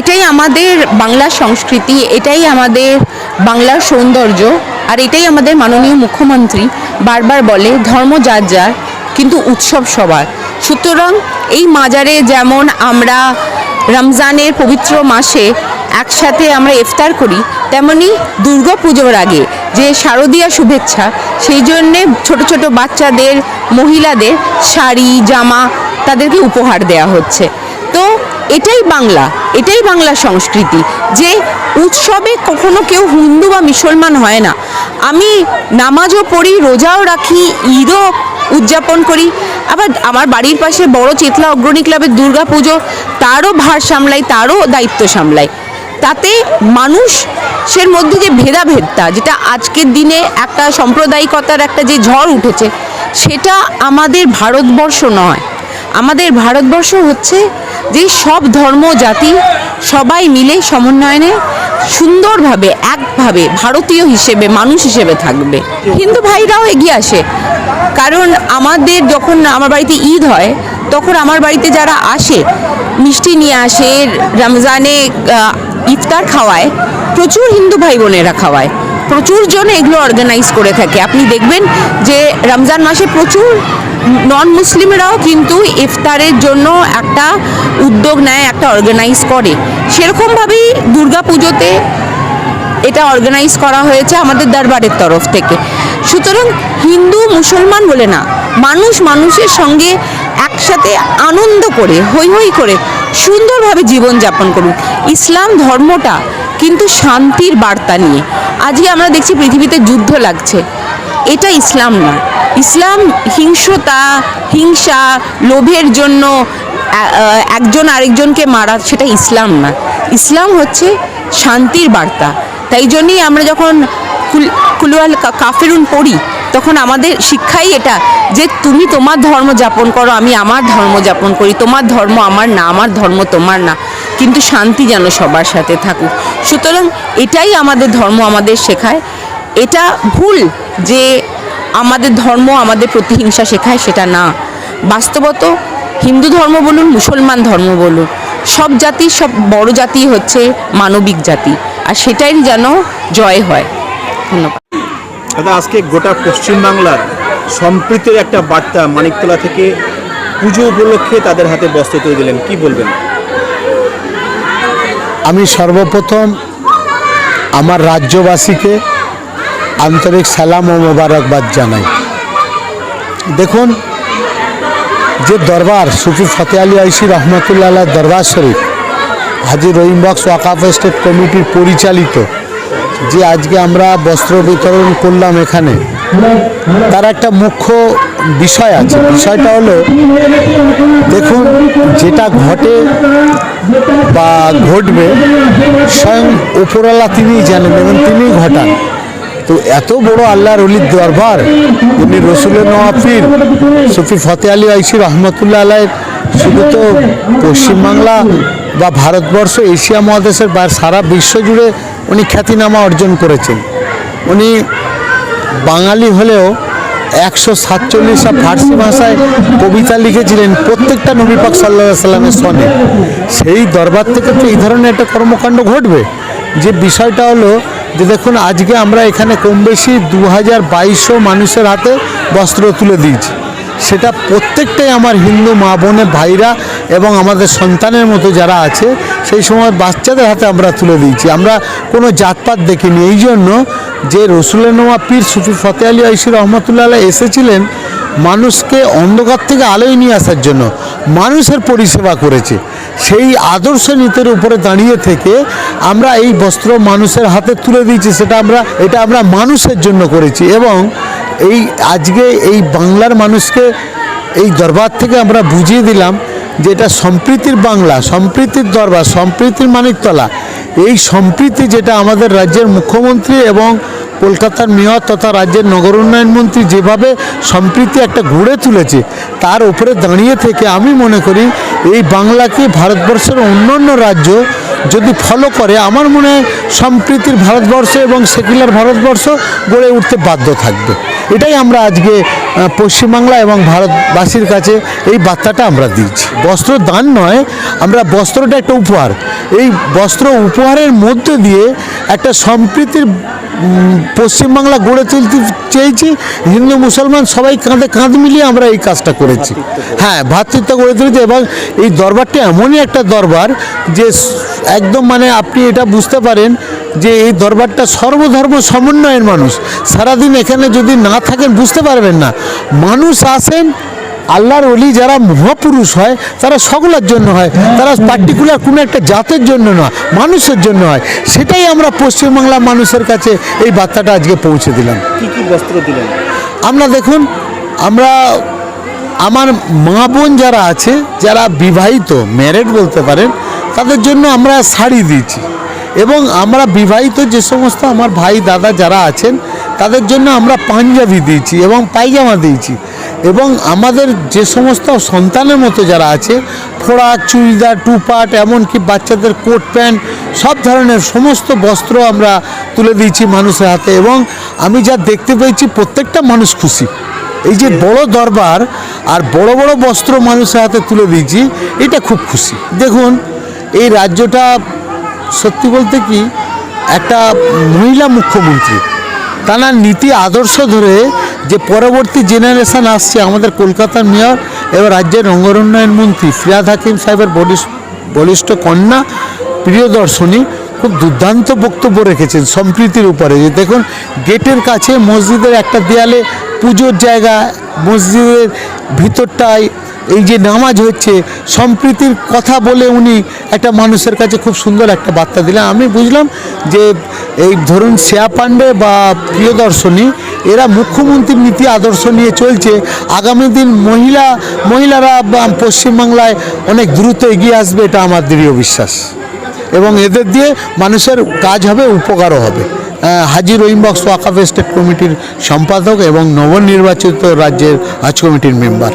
এটাই আমাদের বাংলার সংস্কৃতি, এটাই আমাদের বাংলার সৌন্দর্য, আর এটাই আমাদের মাননীয় মুখ্যমন্ত্রী বারবার বলে, ধর্ম যার যার, কিন্তু উৎসব সবার। সুতরাং এই মাজারে যেমন আমরা রমজানের পবিত্র মাসে একসাথে আমরা ইফতার করি, তেমনি দুর্গা পুজোর আগে যে শারদীয়া শুভেচ্ছা, সেই জন্যে ছোট ছোট বাচ্চাদের, মহিলাদের শাড়ি, জামা তাদেরকে উপহার দেওয়া হচ্ছে। তো এটাই বাংলা এটাই বাংলা সংস্কৃতি যে উৎসবে কখনো কেউ হিন্দু বা মুসলমান হয় না। আমি নামাজও পড়ি, রোজাও রাখি, ঈদও উদযাপন করি। আবার আমার বাড়ির পাশে বড় চেতলা অগ্রণী ক্লাবের দুর্গা পুজো তারও ভার সামলাই, তারও দায়িত্ব সামলাই। তাতে মানুষের মধ্যে যে ভেদাভেদটা যেটা আজকের দিনে একটা সাম্প্রদায়িকতার একটা যে ঝড় উঠেছে, সেটা আমাদের ভারতবর্ষ নয়। আমাদের ভারতবর্ষ হচ্ছে যে সব ধর্ম জাতি সবাই মিলে সমন্বয়নে সুন্দরভাবে, একভাবে ভারতীয় হিসেবে, মানুষ হিসেবে থাকবে। হিন্দু ভাইরাও এগিয়ে আসে। কারণ আমাদের যখন আমার বাড়িতে ঈদ হয়, তখন আমার বাড়িতে যারা আসে, মিষ্টি নিয়ে আসে, রমজানে ইফতার খাওয়ায়, প্রচুর হিন্দু ভাই বোনেরা খাওয়ায়। প্রচুর জন এগুলো অর্গানাইজ করে থাকে। আপনি দেখবেন যে রমজান মাসে প্রচুর নন মুসলিমরাও কিন্তু ইফতারের জন্য একটা উদ্যোগ নেয়, একটা অর্গানাইজ করে। সেরকমভাবেই দুর্গা পুজোতে এটা অর্গানাইজ করা হয়েছে আমাদের দরবারের তরফ থেকে। সুতরাং হিন্দু, মুসলমান বলে না, মানুষ মানুষের সঙ্গে একসাথে আনন্দ করে, হৈ হৈ করে সুন্দরভাবে জীবনযাপন করুন। ইসলাম ধর্মটা কিন্তু শান্তির বার্তা নিয়ে। আজকে আমরা দেখছি পৃথিবীতে যুদ্ধ লাগছে। এটা ইসলাম না। ইসলাম হিংস্রতা, হিংসা, লোভের জন্য একজন আরেকজনকে মারা, সেটা ইসলাম না। ইসলাম হচ্ছে শান্তির বার্তা। তাই জন্যই আমরা যখন কুল- কুলওয়াল কাফেরুন পড়ি, তখন আমাদের শিক্ষাই এটা যে তুমি তোমার ধর্ম যাপন করো, আমি আমার ধর্ম যাপন করি, তোমার ধর্ম আমার না, আমার ধর্ম তোমার না। কিন্তু শান্তি যেন সবার সাথে থাকুক। সুতরাং এটাই আমাদের ধর্ম আমাদের শেখায়। এটা ভুল যে আমাদের ধর্ম আমাদের প্রতিহিংসা শেখায়, সেটা না। বাস্তবত হিন্দু ধর্ম বলুন, মুসলমান ধর্ম বলুন, সব জাতি, সব বড় জাতি হচ্ছে মানবিক জাতি, আর সেটাই যেন জয় হয়। ধন্যবাদ। আজকে গোটা পশ্চিমবাংলার সম্প্রীতির একটা বার্তা মানিকতলা থেকে পুজো উপলক্ষে তাদের হাতে বস্ত্র তুলে দিলেন। কি বলবেন? আমি সর্বপ্রথম আমার রাজ্যবাসীকে আন্তরিক সালাম ও মোবারকবাদ জানাই। দেখুন, যে দরবার সুফি ফতে আলী আইসি রহমতুল্লাহ দরবার শরীফ, হাজি রহিম বক্স ওয়াকাফ স্টেট কমিটির পরিচালিত, যে আজকে আমরা বস্ত্র বিতরণ করলাম এখানে, তার একটা মুখ্য বিষয় আছে। বিষয়টা হলো, দেখুন, যেটা ঘটে বা ঘটবে, স্বয়ং উপরওয়ালা তিনি জানেন এবং তিনি ঘটান। তো এত বড় আল্লাহর অলির দরবার, উনি রসুলের নওয়াফির, সফি ফতে আলী আইসি রহমতুল্লাহ আলাই শুধু তো পশ্চিমবাংলা বা ভারতবর্ষ, এশিয়া মহাদেশের বা সারা বিশ্ব জুড়ে উনি খ্যাতিনামা অর্জন করেছেন। উনি বাঙালি হলেও একশো সাতচল্লিশটা ফার্সি ভাষায় কবিতা লিখেছিলেন প্রত্যেকটা নবী পাক সাল্লাহ সাল্লামের সনে। সেই দরবার থেকে তো এই ধরনের একটা কর্মকাণ্ড ঘটবে। যে বিষয়টা হলো যে দেখুন, আজকে আমরা এখানে কম বেশি দু হাজার মানুষের হাতে বস্ত্র তুলে দিয়েছি। সেটা প্রত্যেকটাই আমার হিন্দু মা বোনের ভাইরা এবং আমাদের সন্তানের মতো যারা আছে সেই সময় বাচ্চাদের হাতে আমরা তুলে দিয়েছি। আমরা কোনো জাতপাত দেখিনি। এই জন্য যে রসুলের নোমা পীর সুফি ফতে আলী আইসি রহমতুল্লাহ এসেছিলেন, মানুষকে অন্ধকার থেকে আলোয় নিয়ে আসার জন্য মানুষের পরিষেবা করেছে। সেই আদর্শ নীতির উপরে দাঁড়িয়ে থেকে আমরা এই বস্ত্র মানুষের হাতে তুলে দিয়েছি, সেটা আমরা, এটা আমরা মানুষের জন্য করেছি এবং এই আজকে এই বাংলার মানুষকে এই দরবার থেকে আমরা বুঝিয়ে দিলাম যে এটা সম্প্রীতির বাংলা, সম্প্রীতির দরবার, সম্প্রীতির মানিকতলা, এই সম্প্রীতি যেটা আমাদের রাজ্যের মুখ্যমন্ত্রী এবং কলকাতার মেয়র তথা রাজ্যের নগর উন্নয়ন মন্ত্রী যেভাবে সম্প্রীতি একটা গড়ে তুলেছে, তার উপরে দাঁড়িয়ে থেকে আমি মনে করি এই বাংলাকে ভারতবর্ষের অন্যান্য রাজ্য যদি ফলো করে, আমার মনে হয় সম্প্রীতির ভারতবর্ষ এবং সেকুলার ভারতবর্ষ গড়ে উঠতে বাধ্য থাকবে। এটাই আমরা আজকে পশ্চিমবাংলা এবং ভারতবাসীর কাছে এই বার্তাটা আমরা দিচ্ছি। বস্ত্র দান নয়, আমরা বস্ত্রটা একটা উপহার। এই বস্ত্র উপহারের মধ্যে দিয়ে একটা সম্প্রীতির পশ্চিমবাংলা গড়ে তুলতে চেয়েছি। হিন্দু, মুসলমান সবাই কাঁধে কাঁধ মিলিয়ে আমরা এই কাজটা করেছি। হ্যাঁ ভ্রাতৃত্ব গড়ে তুলেছি এবং এই দরবারটা এমনই একটা দরবার যে একদম মানে আপনি এটা বুঝতে পারেন যে এই দরবারটা সর্বধর্ম সমন্বয়ের মানুষ। সারাদিন এখানে যদি না থাকেন বুঝতে পারবেন না। মানুষ আসেন আল্লাহর অলি যারা মহাপুরুষ হয় তারা সকলের জন্য হয়। তারা পার্টিকুলার কোনো একটা জাতের জন্য নয় মানুষের জন্য হয়। সেটাই আমরা পশ্চিমবাংলার মানুষের কাছে এই বার্তাটা আজকে পৌঁছে দিলাম। কী কী বস্ত্র দিলেন? আমরা দেখুন আমরা আমার মা বোন যারা আছে যারা বিবাহিত ম্যারেড বলতে পারেন তাদের জন্য আমরা শাড়ি দিয়েছি। এবং আমরা বিবাহিত যে সমস্ত আমার ভাই, দাদা যারা আছেন, তাদের জন্য আমরা পাঞ্জাবি দিয়েছি এবং পায়জামা দিয়েছি। এবং আমাদের যে সমস্ত সন্তানের মতো যারা আছে, ফোড়া, চুড়িদার, টুপাট, এমনকি বাচ্চাদের কোট, প্যান্ট, সব ধরনের সমস্ত বস্ত্র আমরা তুলে দিয়েছি মানুষের হাতে এবং আমি যা দেখতে পেয়েছি, প্রত্যেকটা মানুষ খুশি। এই যে বড় দরবার আর বড় বড় বস্ত্র মানুষের হাতে তুলে দিয়েছি, এটা খুব খুশি। দেখুন, এই রাজ্যটা সত্যি বলতে কি, একটা মহিলা মুখ্যমন্ত্রী, তার নীতি আদর্শ ধরে যে পরবর্তী জেনারেশন আসছে, আমাদের কলকাতার মেয়র এবার রাজ্যের রঙ্গরুন্নয়ন মন্ত্রী, ফিরাদ হাকিম সাহেবের বলিষ্ঠ কন্যা, প্রিয়দর্শনী, খুব দুর্দান্ত বক্তব্য রেখেছেন সম্প্রীতির উপরে। যে দেখুন, গেটের কাছে মসজিদের একটা দেয়ালে পুজোর জায়গা, মসজিদের ভিতরটায় এই যে নামাজ হচ্ছে সম্প্রীতির কথা বলে উনি একটা মানুষের কাছে খুব সুন্দর একটা বার্তা দিলেন। আমি বুঝলাম যে এই ধরুন শ্রেয়া পাণ্ডে বা প্রিয়দর্শনী এরা মুখ্যমন্ত্রীর নীতি আদর্শ নিয়ে চলছে। আগামী দিন মহিলা মহিলারা পশ্চিমবাংলায় অনেক দ্রুত এগিয়ে আসবে এটা আমার দৃঢ় বিশ্বাস। এবং এদের দিয়ে মানুষের কাজ হবে উপকারও হবে। আহ, হাজি রহিম বক্স ওয়াকাফ স্টেট কমিটির সম্পাদক এবং নবনির্বাচিত রাজ্যের হাজ কমিটির মেম্বার।